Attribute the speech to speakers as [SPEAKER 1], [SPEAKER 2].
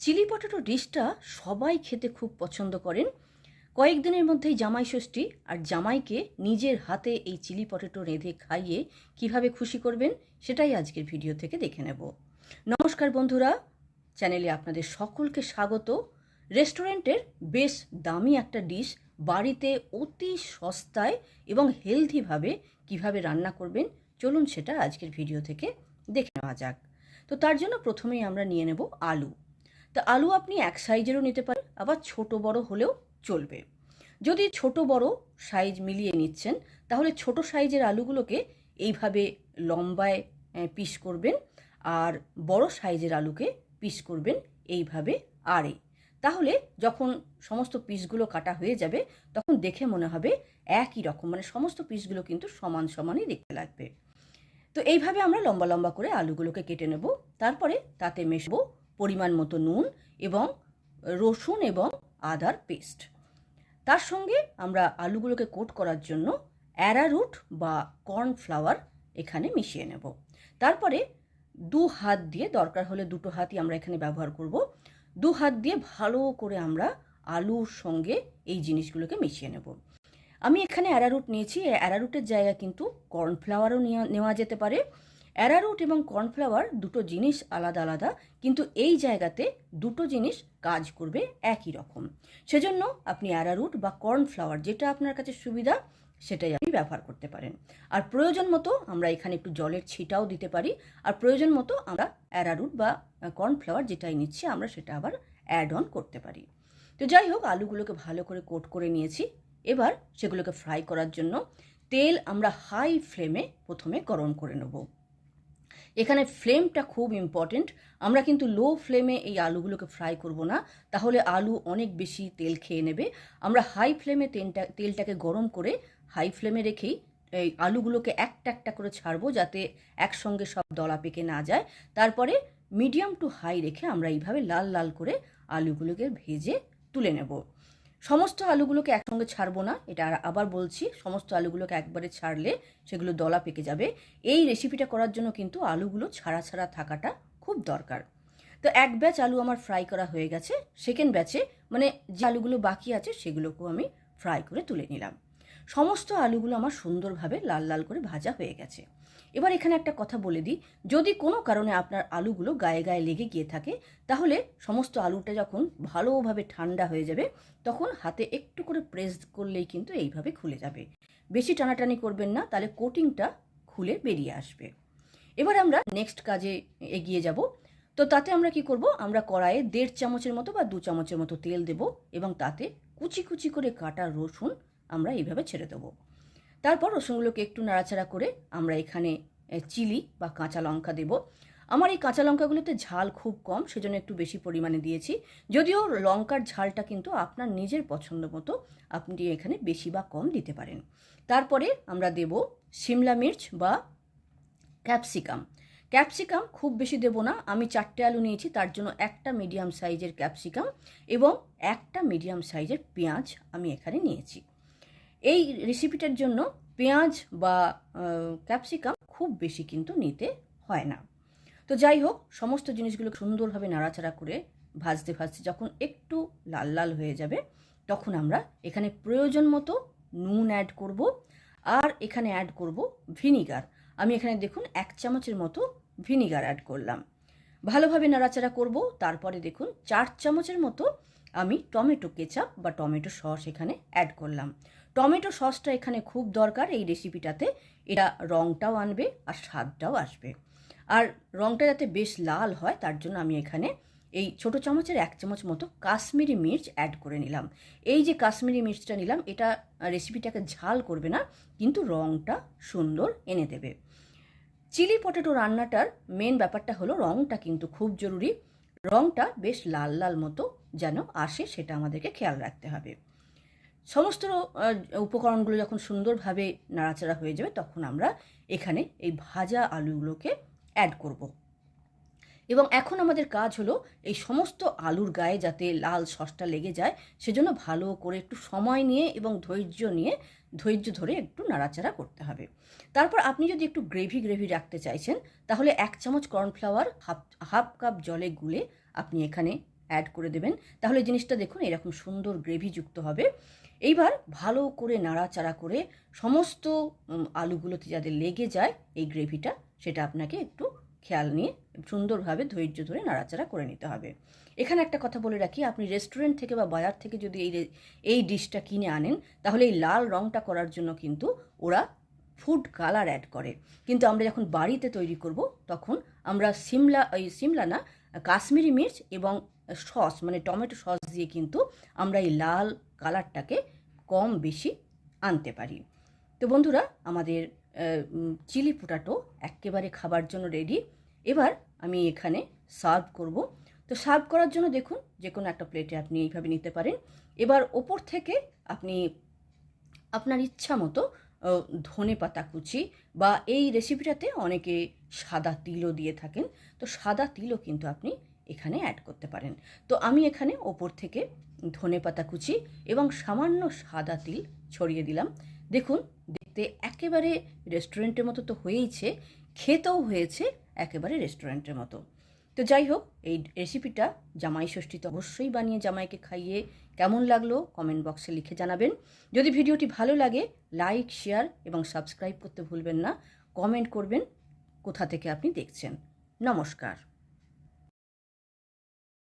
[SPEAKER 1] Chilli potato ডিশটা সবাই খেতে খুব পছন্দ করেন। কয়েকদিনের মধ্যেই জামাই ষষ্ঠী আর জামাইকে নিজের হাতে এই চিলি পটেটো রেঁধে খাইয়ে কীভাবে খুশি করবেন সেটাই আজকের ভিডিও থেকে দেখে নেব। নমস্কার বন্ধুরা, চ্যানেলে আপনাদের সকলকে স্বাগত। রেস্টুরেন্টের বেশ দামি একটা ডিশ বাড়িতে অতি সস্তায় এবং হেলদিভাবে কীভাবে রান্না করবেন, চলুন সেটা আজকের ভিডিও থেকে দেখে নেওয়া যাক। তো তার জন্য প্রথমেই আমরা নিয়ে নেব আলু। তা আলু আপনি এক সাইজেরও নিতে পারেন, আবার ছোট বড় হলেও চলবে। যদি ছোট বড় সাইজ মিলিয়ে নিচ্ছেন, তাহলে ছোট সাইজের আলুগুলোকে এইভাবে লম্বায় পিস করবেন, আর বড় সাইজের আলুকে পিস করবেন এইভাবে আড়ে। তাহলে যখন সমস্ত পিসগুলো কাটা হয়ে যাবে, তখন দেখে মনে হবে একই রকম মানে সমস্ত পিসগুলো কিন্তু সমান সমানই দেখতে লাগবে। তো এইভাবে আমরা লম্বা লম্বা করে আলুগুলোকে কেটে নেব, তারপরে তাতে মেশবো পরিমাণ মতো নুন এবং রসুন এবং আদার পেস্ট। তার সঙ্গে আমরা আলুগুলোকে কোট করার জন্য অ্যারারুট বা কর্নফ্লাওয়ার এখানে মিশিয়ে নেব। তারপরে দু হাত দিয়ে, দরকার হলে দুটো হাতই আমরা এখানে ব্যবহার করব, দু হাত দিয়ে ভালো করে আমরা আলুর সঙ্গে এই জিনিসগুলোকে মিশিয়ে নেব। আমি এখানে অ্যারারুট নিয়েছি অ্যারারুটের জায়গা কিন্তু কর্নফ্লাওয়ারও নেওয়া যেতে পারে। অ্যারারুট এবং কর্নফ্লাওয়ার দুটো জিনিস আলাদা আলাদা, কিন্তু এই জায়গাতে দুটো জিনিস কাজ করবে একই রকম। সেজন্য আপনি অ্যারারুট বা কর্নফ্লাওয়ার যেটা আপনার কাছে সুবিধা, সেটাই আপনি ব্যবহার করতে পারেন। আর প্রয়োজন মতো আমরা এখানে একটু জলের ছিটাও দিতে পারি, আর প্রয়োজন মতো আমরা অ্যারারুট বা কর্নফ্লাওয়ার যেটাই নিচ্ছি, আমরা সেটা আবার অ্যাড অন করতে পারি। তো যাই হোক, আলুগুলোকে ভালো করে কোট করে নিয়েছি। এবার সেগুলোকে ফ্রাই করার জন্য তেল আমরা হাই ফ্লেমে প্রথমে গরম করে নেব। এখানে ফ্লেমটা খুব ইম্পর্টেন্ট আমরা কিন্তু লো ফ্লেমে এই আলুগুলোকে ফ্রাই করব না, তাহলে আলু অনেক বেশি তেল খেয়ে নেবে। আমরা হাই ফ্লেমে তেলটা, তেলটাকে গরম করে হাই ফ্লেমে রেখেই এই আলুগুলোকে একটা একটা করে ছাড়বো যাতে একসঙ্গে সব দলা পেকে না যায়। তারপরে মিডিয়াম টু হাই রেখে আমরা এইভাবে লাল লাল করে আলুগুলোকে ভেজে তুলে নেব। সমস্ত আলুগুলোকে একসঙ্গে ছাড়বো না, এটা আবার বলছি, সমস্ত আলুগুলোকে একবারে ছাড়লে সেগুলো দলা পেকে যাবে। এই রেসিপিটা করার জন্য কিন্তু আলুগুলো ছাড়া ছাড়া থাকাটা খুব দরকার। তো এক ব্যাচ আলু আমার ফ্রাই করা হয়ে গেছে সেকেন্ড ব্যাচে মানে যে আলুগুলো বাকি আছে সেগুলোকেও আমি ফ্রাই করে তুলে নিলাম। সমস্ত আলুগুলো আমার সুন্দরভাবে লাল লাল করে ভাজা হয়ে গেছে। এবার এখানে একটা কথা বলে দিই, যদি কোনো কারণে আপনার আলুগুলো গায়ে গায়ে লেগে গিয়ে থাকে, তাহলে সমস্ত আলুটা যখন ভালোভাবে ঠান্ডা হয়ে যাবে, তখন হাতে একটু করে প্রেস করলেই কিন্তু এইভাবে খুলে যাবে। বেশি টানাটানি করবেন না, তাহলে কোটিংটা খুলে বেরিয়ে আসবে। এবার আমরা নেক্সট কাজে এগিয়ে যাব। তো তাতে আমরা কি করব? আমরা কড়াইয়ে দেড় চামচের মতো বা দু চামচের মতো তেল দেব এবং তাতে কুচি কুচি করে কাটা রসুন আমরা এইভাবে ছেড়ে দেবো। তারপর রসুনগুলোকে একটু নাড়াচাড়া করে আমরা এখানে চিলি বা কাঁচা লঙ্কা দেব। আমার এই কাঁচা লঙ্কাগুলোতে ঝাল খুব কম, সেজন্য একটু বেশি পরিমাণে দিয়েছি। যদিও লঙ্কার ঝালটা কিন্তু আপনার নিজের পছন্দ মতো আপনি এখানে বেশি বা কম দিতে পারেন। তারপরে আমরা দেব সিমলা মির্চ বা ক্যাপসিকাম। ক্যাপসিকাম খুব বেশি দেব না, আমি চারটে আলু নিয়েছি, তার জন্য একটা মিডিয়াম সাইজের ক্যাপসিকাম এবং একটা মিডিয়াম সাইজের পেঁয়াজ আমি এখানে নিয়েছি। এই রেসিপিটার জন্য পেঁয়াজ বা ক্যাপসিকাম খুব বেশি কিন্তু নিতে হয় না। তো যাই হোক, সমস্ত জিনিসগুলো সুন্দরভাবে নাড়াচাড়া করে ভাজতে ভাজতে যখন একটু লাল লাল হয়ে যাবে, তখন আমরা এখানে প্রয়োজন মতো নুন অ্যাড করব আর এখানে অ্যাড করব ভিনিগার আমি এখানে দেখুন এক চামচের মতো ভিনিগার অ্যাড করলাম। ভালোভাবে নাড়াচাড়া করব, তারপরে দেখুন চার চামচের মতো আমি টমেটো কেচাপ বা টমেটো সস এখানে অ্যাড করলাম। টমেটো সসটা এখানে খুব দরকার এই রেসিপিটাতে এটা রঙটাও আনবে আর স্বাদটাও আসবে। আর রঙটা যাতে বেশ লাল হয়, তার জন্য আমি এখানে এই ছোটো চামচের এক চামচ মতো কাশ্মীরি মির্চ অ্যাড করে নিলাম। এই যে কাশ্মীরি মির্চটা নিলাম, এটা রেসিপিটাকে ঝাল করবে না, কিন্তু রঙটা সুন্দর এনে দেবে। চিলি পটেটো রান্নাটার মেন ব্যাপারটা হলো রঙটা কিন্তু খুব জরুরি। রঙটা বেশ লাল লাল মতো যেন আসে, সেটা আমাদেরকে খেয়াল রাখতে হবে। সমস্ত উপকরণগুলো যখন সুন্দরভাবে নাড়াচাড়া হয়ে যাবে, তখন আমরা এখানে এই ভাজা আলুগুলোকে অ্যাড করব। এবং এখন আমাদের কাজ হলো এই সমস্ত আলুর গায়ে যাতে লাল সসটা লেগে যায়, সেজন্য ভালো করে একটু সময় নিয়ে এবং ধৈর্য নিয়ে, ধৈর্য ধরে একটু নাড়াচাড়া করতে হবে তারপর আপনি যদি একটু গ্রেভি গ্রেভি রাখতে চাইছেন, তাহলে এক চামচ কর্নফ্লাওয়ার হাফ হাফ কাপ জলে গুলে আপনি এখানে অ্যাড করে দেবেন। তাহলে জিনিসটা দেখুন এরকম সুন্দর গ্রেভিযুক্ত হবে। এইবার ভালো করে নাড়াচাড়া করে সমস্ত আলুগুলোতে যাতে লেগে যায় এই গ্রেভিটা সেটা আপনাকে একটু খেয়াল নিয়ে সুন্দরভাবে ধৈর্য ধরে নাড়াচাড়া করে নিতে হবে। এখানে একটা কথা বলে রাখি, আপনি রেস্টুরেন্ট থেকে বা বাজার থেকে যদি এই এই ডিশটা কিনে আনেন, তাহলে এই লাল রঙটা করার জন্য কিন্তু ওরা ফুড কালার অ্যাড করে। কিন্তু আমরা যখন বাড়িতে তৈরি করব, তখন আমরা সিমলা ওই সিমলা না, কাশ্মীরি মির্চ এবং সস মানে টমেটো সস দিয়ে কিন্তু আমরা এই লাল কালারটাকে কম বেশি আনতে পারি। তো বন্ধুরা, আমাদের চিলি পোটাটো একেবারে খাবার জন্য রেডি এবার আমি এখানে সার্ভ করব। তো সার্ভ করার জন্য দেখুন যে কোনো একটা প্লেটে আপনি এইভাবে নিতে পারেন। এবার ওপর থেকে আপনি আপনার ইচ্ছা মতো ধনে পাতা কুচি বা এই রেসিপিটাতে অনেকে সাদা তিলও দিয়ে থাকেন। তো সাদা তিলও কিন্তু আপনি এখানে অ্যাড করতে পারেন। তো আমি এখানে ওপর থেকে ধনে পাতা কুচি এবং সামান্য সাদা তিল ছড়িয়ে দিলাম। দেখুন, দেখতে একেবারে রেস্টুরেন্টের মতো তো হয়েইছে, খেতেও হয়েছে একেবারে রেস্টুরেন্টের মতো। তো যাই হোক, এই রেসিপিটা জামাই ষষ্ঠীতে অবশ্যই বানিয়ে জামাইকে খাইয়ে কেমন লাগল কমেন্ট বক্সে লিখে জানাবেন। যদি ভিডিওটি ভালো লাগে লাইক শেয়ার এবং সাবস্ক্রাইব করতে ভুলবেন না। কমেন্ট করবেন কোথা থেকে আপনি দেখছেন। নমস্কার।